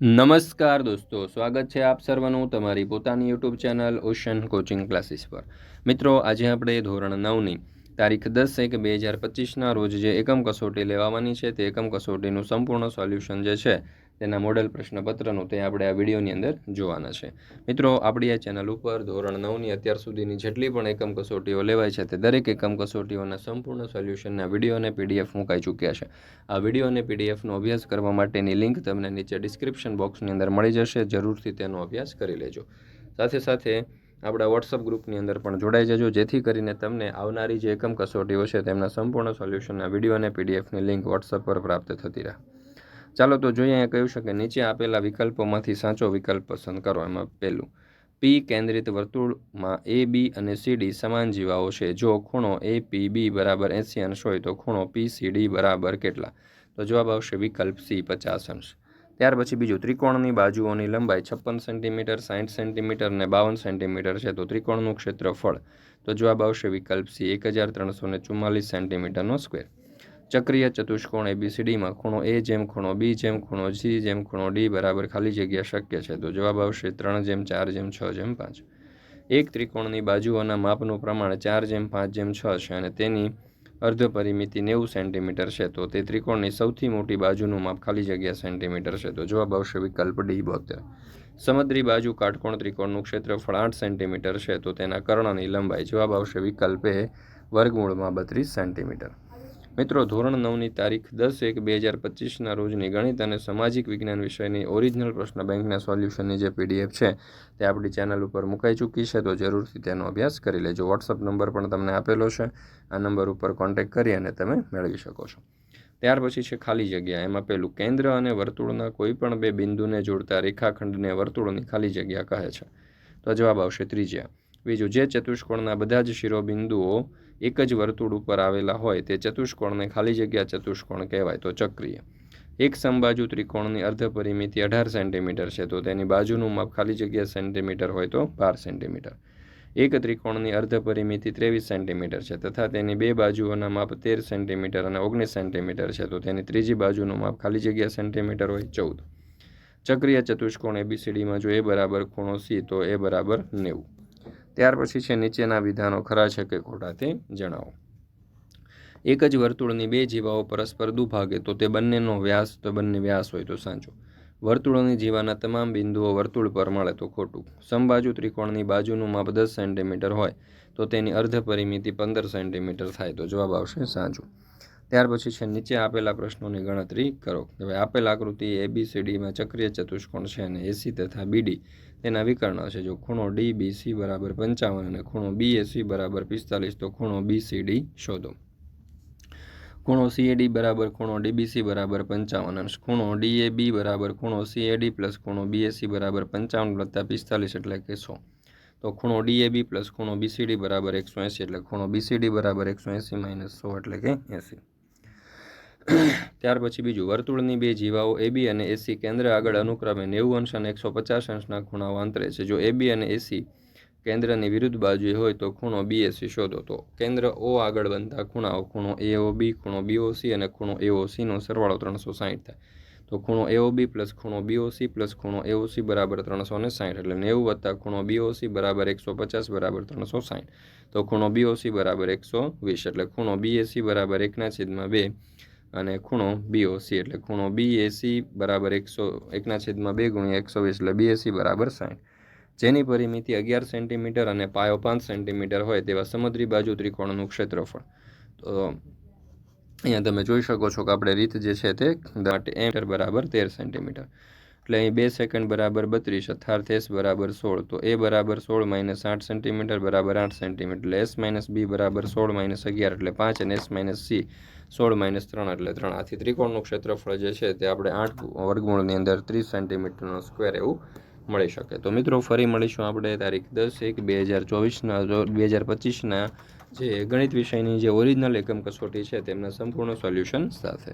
નમસ્કાર દોસ્તો, સ્વાગત છે આપ સર્વનું તમારી પોતાની YouTube channel ocean coaching classes પર. મિત્રો, આજે આપણે ધોરણ નવની તારીખ દસ એક બે હજાર પચીસના રોજ જે એકમ કસોટી લેવાની છે તે એકમ કસોટીનું સંપૂર્ણ સોલ્યુશન જે છે તેના મોડેલ પ્રશ્નપત્રનું તે આપણે આ વિડીયોની અંદર જોવાના છે. મિત્રો, આપણી આ ચેનલ ઉપર ધોરણ નવની અત્યાર સુધીની જેટલી પણ એકમ કસોટીઓ લેવાય છે તે દરેક એકમ કસોટીઓના સંપૂર્ણ સોલ્યુશનના વીડિયો અને પીડીએફ મુકાઈ ચૂક્યા છે. આ વીડિયો અને પીડીએફનો અભ્યાસ કરવા માટેની લિંક તમને નીચે ડિસ્ક્રિપ્શન બોક્સની અંદર મળી જશે. જરૂરથી તેનો અભ્યાસ કરી લેજો. સાથે સાથે આપણા વોટ્સઅપ ગ્રુપની અંદર પણ જોડાઈ જજો. જેથી કરીને તમને આવનારી જે એકમ કસોટીઓ છે તેમના સંપૂર્ણ સોલ્યુશનના વીડિયો અને પીડીએફની લિંક વોટ્સઅપ પર પ્રાપ્ત થતી રહે. ચાલો તો જોઈએ અહીંયા કહ્યું છે કે નીચે આપેલા વિકલ્પોમાંથી સાચો વિકલ્પ પસંદ કરો. એમાં પહેલું પી કેન્દ્રિત વર્તુળમાં એ બી અને સી ડી સમાન જીવાઓ છે. જો ખૂણો એ પી બી બરાબર એંસી અંશ હોય તો ખૂણો પી સી ડી બરાબર કેટલા? તો જવાબ આવશે વિકલ્પ સી પચાસ અંશ. ત્યાર પછી બીજું, ત્રિકોણની બાજુઓની લંબાઈ છપ્પન સેન્ટીમીટર સાઠ સેન્ટીમીટર અને બાવન સેન્ટીમીટર છે. તો ત્રિકોણનું ક્ષેત્રફળ, તો જવાબ આવશે વિકલ્પ સી એક હજાર ત્રણસો ને ચુમ્માલીસ સેન્ટીમીટરનો સ્ક્વેર. ચક્રીય ચતુષ્કોણ એબીસીડીમાં ખૂણો એ જેમ ખૂણો બી જેમ ખૂણો સી જેમ ખૂણો ડી બરાબર ખાલી જગ્યા શક્ય છે. તો જવાબ આવશે ત્રણ જેમ ચાર જેમ છ જેમ પાંચ. એક ત્રિકોણની બાજુઓના માપનું પ્રમાણ ચાર જેમ પાંચ જેમ છ છે અને તેની અર્ધ પરિમિતિ નેવું સેન્ટીમીટર છે. તો તે ત્રિકોણની સૌથી મોટી બાજુનું માપ ખાલી જગ્યા સેન્ટીમીટર છે. તો જવાબ આવશે વિકલ્પ ડી બોતેર. સમદ્રી બાજુ કાટકોણ ત્રિકોણનું ક્ષેત્રફળ આઠ સેન્ટીમીટર છે. તો તેના કર્ણની લંબાઈ જવાબ આવશે વિકલ્પ એ વર્ગમૂળમાં બત્રીસ સેન્ટીમીટર. મિત્રો, ધોરણ નવની તારીખ દસ એક બે હજાર પચીસના રોજની ગણિત અને સામાજિક વિજ્ઞાન વિષયની ઓરિજિનલ પ્રશ્ન બેંકના સોલ્યુશનની જે પીડીએફ છે, તે આપણી ચેનલ ઉપર મુકાઈ ચૂકી છે, તો જરૂરથી તેનો અભ્યાસ કરી લેજો. વોટ્સઅપ નંબર પણ તમને આપેલો છે. આ નંબર ઉપર કોન્ટેક્ટ કરી અને તમે મેળવી શકો છો. ત્યાર પછી છે ખાલી જગ્યા. એમાં પેલું કેન્દ્ર અને વર્તુળના કોઈ પણ બે બિંદુને જોડતા રેખાખંડને વર્તુળની ખાલી જગ્યા કહે છે. તો જવાબ આવશે ત્રીજ્યા. બીજું, જે ચતુષ્કોણના બધા જ શિરોબિંદુઓ એક જ વર્તુળ ઉપર આવેલા હોય, તે ચતુષ્કોણને ખાલી જગ્યા ચતુષ્કોણ કહેવાય, તો ચક્રીય. એક સમબાજુ ત્રિકોણની અર્ધ પરિમિતિ અઢાર સેન્ટીમીટર છે, તો તેની બાજુનું માપ ખાલી જગ્યા સેન્ટીમીટર હોય, તો બાર સેન્ટીમીટર. એક ત્રિકોણની અર્ધ પરિમિતિ ત્રેવીસ સેન્ટીમીટર છે, તથા તેની બે બાજુઓના માપ તેર સેન્ટીમીટર અને ઓગણીસ સેન્ટીમીટર છે, તો તેની ત્રીજી બાજુનું માપ ખાલી જગ્યા સેન્ટીમીટર હોય, ચૌદ. ચક્રીય ચતુષ્કોણ એબીસીડીમાં જો એ બરાબર ખૂણો સી તો એ બરાબર નેવું. ત્યાર પછી છે નીચેના વિધાનો ખરા છે કે ખોટા તે જણાવો. એક જ વર્તુળની બે જીવાઓ પરસ્પર દુભાગે તો તે બંનેનો વ્યાસ, તો બંને વ્યાસ હોય તો સાચો. વર્તુળની જીવાના તમામ બિંદુઓ વર્તુળ પર મળે તો ખોટું. સમબાજુ ત્રિકોણની બાજુનું માપ દસ સેન્ટીમીટર હોય તો તેની અર્ધ પરિમિતિ પંદર સેન્ટીમીટર થાય તો જવાબ આવશે સાચું. ત્યાર પછી છે, નીચે આપેલા પ્રશ્નોની ગણતરી કરો. હવે આપેલ આકૃતિ એબીસીડીમાં ચક્રીય ચતુષ્કોણ છે અને એસી તથા બીડી તેના વિકર્ણ છે. જો ખૂણો ડી, બી, સી બરાબર પંચાવન અને ખૂણો બી એસી બરાબર પિસ્તાલીસ, તો ખૂણો બી, સી, ડી શોધો. ખૂણો સીએડી બરાબર ખૂણો ડીબીસી બરાબર પંચાવન અંશ ખૂણો ડીએબી બરાબર ખૂણો સીએડી પ્લસ ખૂણો બીએસી બરાબર પંચાવન વત્તા પિસ્તાલીસ એટલે કે સો. તો ખૂણો ડીએબી પ્લસ ખૂણો બીસીડી બરાબર એકસો એંસી એટલે ખૂણો બીસીડી બરાબર એકસો એંસી માઇનસ સો એટલે કે એંસી. ત્યાર પછી બીજું, વર્તુળની બે જીવાઓ એબી અને એસી કેન્દ્ર આગળ અનુક્રમે નેવું અંશ અને એકસો પચાસ અંશના ખૂણાઓ અંતરે છે. જો એબી અને એસી કેન્દ્રની વિરુદ્ધ બાજુએ હોય તો ખૂણો બીએસી શોધો. તો કેન્દ્ર ઓ આગળ બનતા ખૂણાઓ ખૂણો એઓ બી ખૂણો બીઓસી અને ખૂણો એઓસીનો સરવાળો ત્રણસો સાહીઠ થાય. તો ખૂણો એઓ બી પ્લસ ખૂણો બીઓસી પ્લસ ખૂણો એઓસી બરાબર ત્રણસો ને સાહીઠ. એટલે નેવું વત્તા ખૂણો બીઓસી બરાબર એકસો પચાસ બરાબર ત્રણસો સાહીઠ. તો ખૂણો બીઓસી બરાબર એકસો વીસ. એટલે ખૂણો બીએસી બરાબર એકના છેદમાં બે અને ખૂણો બીઓસી એટલે ખૂણો બીએસી બરાબર એકસો, એકના છેદમાં બે ગુણ્યા એકસો વીસ એટલે બીએસી બરાબર સાઠ જેની પરિમિતિ અગિયાર સેન્ટીમીટર અને પાયો પાંચ સેન્ટીમીટર હોય તેવા સમુદ્રી બાજુ ત્રિકોણનું ક્ષેત્રફળ. તો અહીંયા તમે જોઈ શકો છો કે આપણે રીત જે છે તે માટે એમ બરાબર તેર સેન્ટીમીટર. એટલે અહીં બે સેકન્ડ બરાબર બત્રીસ અર્થાત એસ બરાબર સોળ. તો એ બરાબર સોળ માઇનસ આઠ સેન્ટીમીટર બરાબર આઠ સેન્ટીમીટર એટલે એસ માઇનસ બી બરાબર સોળ માઇનસ અગિયાર, એટલે પાંચ અને એસ માઇનસ સી સોળ માઇનસ ત્રણ, એટલે ત્રણ. આથી ત્રિકોણનું ક્ષેત્રફળ જે છે તે આપણે આઠ વર્ગમૂળની અંદર ત્રીસ સેન્ટીમીટરનો સ્ક્વેર એવું મળી શકે. તો મિત્રો ફરી મળીશું આપણે તારીખ દસ એક બે હજાર ચોવીસના બે હજાર પચીસના જે ગણિત વિષયની જે ઓરિજિનલ એકમ કસોટી છે તેમના સંપૂર્ણ સોલ્યુશન સાથે.